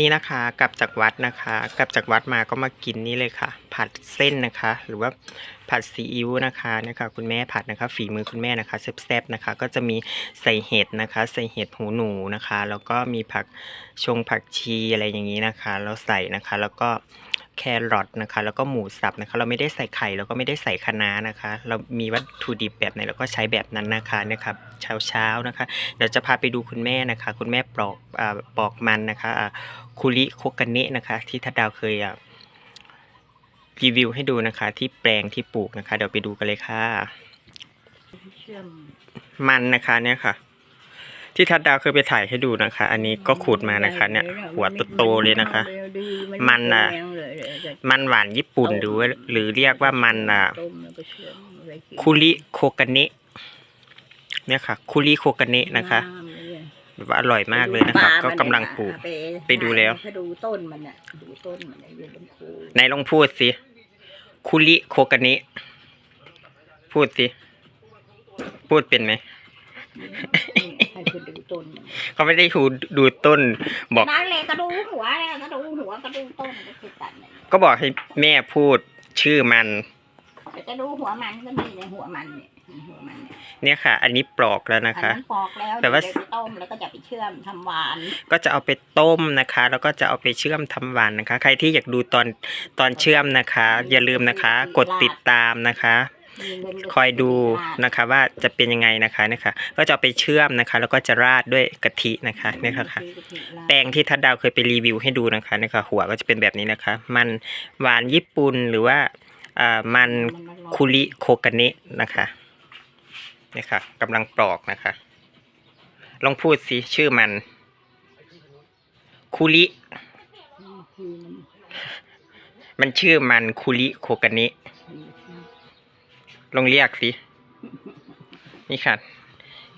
นี่นะคะกลับจากวัดนะคะกลับจากวัดมาก็มากินนี่เลยค่ะ ผัดเส้นนะคะ หรือว่าผัดซีอิ๊วนะคะนะคะ คุณแม่ผัดนะคะ ฝีมือคุณแม่นะคะแซ่บๆนะคะ ก็จะมีใส่เห็ดนะคะ ใส่เห็ดหูหนูนะคะ แล้วก็มีผักชงผักชีอะไรอย่างนี้นะคะแล้วใส่นะคะแล้วก็ แครอทนะคะ แล้วก็หมูสับนะคะ เราไม่ได้ใส่ไข่แล้วก็ไม่ได้ใส่คะน้านะคะ เรามีวัตถุดิบแบบไหนเราก็ใช้แบบนั้นนะคะเนะครับเช้าเช้าๆนะคะเดี๋ยวจะพาไปดูคุณแม่นะคะ คุณแม่ปลอกอาปอกมันนะคะอ่าคุริโคกะเนะนะคะ ที่ทัดดาวเคยอะรีวิวให้ดูนะคะ ที่แปลงที่ปลูกนะคะ เดี๋ยวไปดูกันเลยค่ะเชื่อมมันนะคะเนี่ยค่ะ ที่ทัดดาวเคยไปถ่ายให้ดูนะคะ อันนี้ก็ขูดมานะคะ เนี่ย หัวโตๆเลยนะคะ มันน่ะ มันหวานญี่ปุ่นหรือว่าหรือเรียกว่ามันอะต้มแล้วก็เชื่อมไว้กินคุริโคกะเนะเนี่ยค่ะ คุริโคกะเนะนะคะน้ำเลยแบบว่าอร่อยมากเลยนะคะก็กำลังปลูกไปไปดูแล้วถ้าดูต้นมันอะดูต้นมันไอ้เรื่องคูไหนลองพูดสิคุริโคกะเนะพูดสิ พูดเป็นไหม ให้คุณดูต้นมัน เขาไม่ได้ดูดูต้น บอกนั่นเลยกระดูกหัวเลยกระดูกหัวกระดูกต้นก็คือตัดเนี่ยก็บอกให้แม่พูดชื่อมันแต่กระดูกหัวมันก็มีในหัวมันเนี่ยหัวมันเนี่ยเนี่ยค่ะ อันนี้ปลอกแล้วนะอันคะนั้นปอกแล้วแต่ว่าเดี๋ยไปต้มแล้วก็จะไปเชื่อมทำหวาน ก็จะเอาไปต้มนะคะ แล้วก็จะเอาไปเชื่อมทำหวานนะคะใครที่อยากดูตอนตอนเชื่อมนะคะ อย่าลืมนะคะ กดติดตามนะคะมีเงินก็ คอยดูนะคะว่าจะเป็นยังไงนะคะเนี่ยค่ะก็จะเอาไปเชื่อมนะคะ แล้วก็จะราดด้วยกะทินะคะเนี่ยค่ะค่ะแป้งที่ทัดดาวเคยไปรีวิวให้ดูนะคะเนี่ยค่ะหัวก็จะเป็นแบบนี้นะคะ มันหวานญี่ปุ่นหรือว่าอ่ามันคุริโคกะเนะนะคะเนี่ยค่ะกำลังปลอกนะคะ ลองพูดสิชื่อมันคุริคือมันมันชื่อมันคุริโคกะเนะ ลองเรียกสิ นี่ค่ะ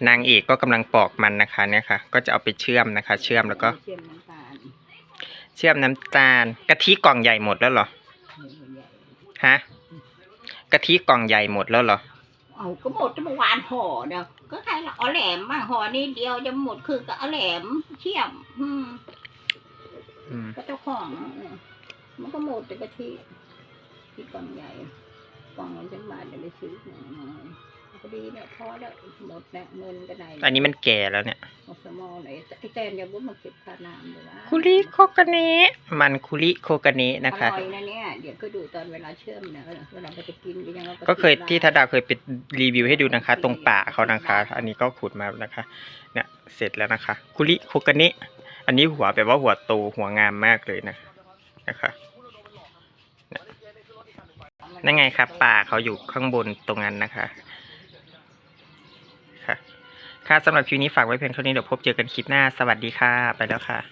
นางเอกก็กำลังปอกมันนะคะ เนี่ยค่ะ ก็จะเอาไปเชื่อมนะคะ เชื่อมแล้วก็ เชื่อมน้ำตาลเชื่อมน้ำตาลกะทิกล่องใหญ่หมดแล้วเหรอ ฮะกะทิกล่องใหญ่หมดแล้วเหรอ เอาก็หมดเมื่อวานห่อเดียวก็ใครละเอาแหลมมาห่อนี่เดียวจะหมดคือก็เอาแหลมเชี่ยมอืมอืม ก็เจ้าของเนี่ยมันก็หมดแต่กะทิที่กล่องใหญ่ก ล่องมันจังบาทเดี๋ยวไปซื้อหน่อยพอดีเนี่ยพอแล้วหมดแล้วเงินก็ไหนอันนี้มันแก่แล้วเนี่ยหมดสมอไหนไอ้แตนอย่าบุ้มาเก็บค่าน้ำเลยว่าคุริโคกะเนะมันคุริโคกะเนะนะคะอร่อยนะเนี่ยเดี๋ยวก็ดูตอนเวลาเชื่อมนะเวลาเราจะกินก็ยังอาไปก็เคยราดที่ทัดดาวเคยไปรีวิวให้ดูนะคะ ตรงป่าเขานะคะ อันนี้ก็ขุดมานะคะ เนี่ยเสร็จแล้วนะคะคุริโคกะเนะอันนี้หัวแบบว่าหัวโตหัวงามมากเลยนะนะคะเนี่ย นั่นไงครับ ป่าเขาอยู่ข้างบนตรงนั้นนะคะค่ะค่ะสำหรับคลิปนี้ฝากไว้เพียงเท่านี้เดี๋ยวพบเจอกันคลิปหน้าสวัสดีค่ะ ไปแล้วค่ะ